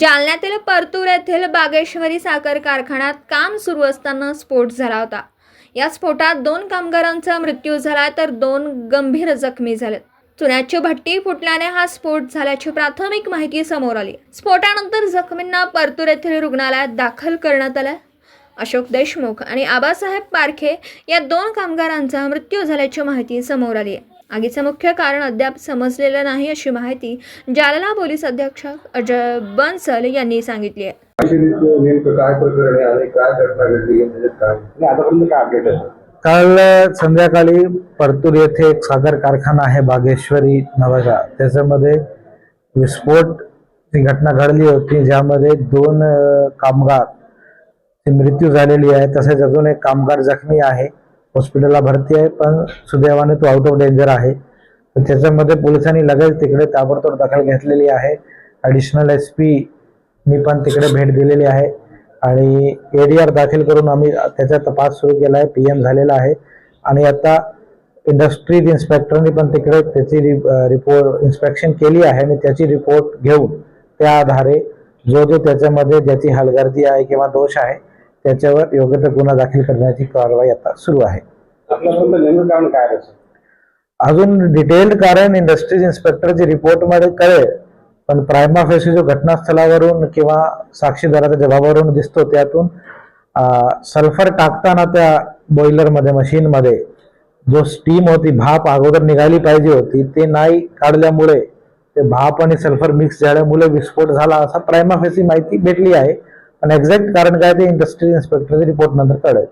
जालन्यातील परतूर येथील बागेश्वरी साखर कारखान्यात काम सुरू असताना स्फोट झाला होता. या स्फोटात दोन कामगारांचा मृत्यू झाला तर दोन गंभीर जखमी झालेत चुन्याची भट्टी फुटल्याने हा स्फोट झाल्याची प्राथमिक माहिती समोर आली. स्फोटानंतर जखमींना परतूर येथील रुग्णालयात दाखल करण्यात आलं. अशोक देशमुख आणि आबासाहेब पारखे या दोन कामगारांचा मृत्यू झाल्याची माहिती समोर आली आहे. आगीचं मुख्य कारण अद्याप समजलेलं नाही अशी माहिती जालना पोलीस अधीक्षक अजय बन्सल यांनी सांगितली आहे. काल संध्याकाळी परतूर येथे एक साखर कारखाना आहे बागेश्वरी नावाचा त्याच्यामध्ये विस्फोट घटना घडली होती ज्यामध्ये दोन कामगार मृत्यू झालेली आहे. तसेच अजून एक कामगार जखमी आहे. हॉस्पिटलला भरती आहे पण सुदैवाने तो आउट ऑफ डेंजर आहे. त्याच्यामध्ये पोलिसांनी लगेच तिकडे ताबडतोब दखल घेतलेली आहे. ॲडिशनल एस पी मी पण तिकडे भेट दिलेली आहे. आणि एडीआर दाखल करून आम्ही त्याचा तपास सुरू केला आहे. पी एम झालेला आहे. आणि आता इंडस्ट्रीज इन्स्पेक्टरनी पण तिकडे त्याची रिपोर्ट इन्स्पेक्शन केली आहे. आणि त्याची रिपोर्ट घेऊन त्या आधारे जो जो त्याच्यामध्ये ज्याची हलगर्दी आहे किंवा दोष आहे त्याच्यावर योग्य तो गुन्हा दाखल करण्याची कारवाई आता सुरू आहे. कारण काय अजून डिटेल्ड कारण इंडस्ट्रीज इन्स्पेक्टरची रिपोर्टमध्ये कळेल पण प्रायमा फेसी जो घटनास्थळावरून किंवा साक्षीदाराच्या जबाबावरून दिसतो त्यातून सल्फर टाकताना त्या बॉयलरमध्ये मशीनमध्ये जो स्टीम होती भाप अगोदर निघाली पाहिजे होती ते नाही काढल्यामुळे ते भाप आणि सल्फर मिक्स झाल्यामुळे विस्फोट झाला असा प्रायमा फेसी माहिती भेटली आहे. पण एक्झॅक्ट कारण काय ते इंडस्ट्री इन्स्पेक्टरच्या रिपोर्ट नंतर कळेल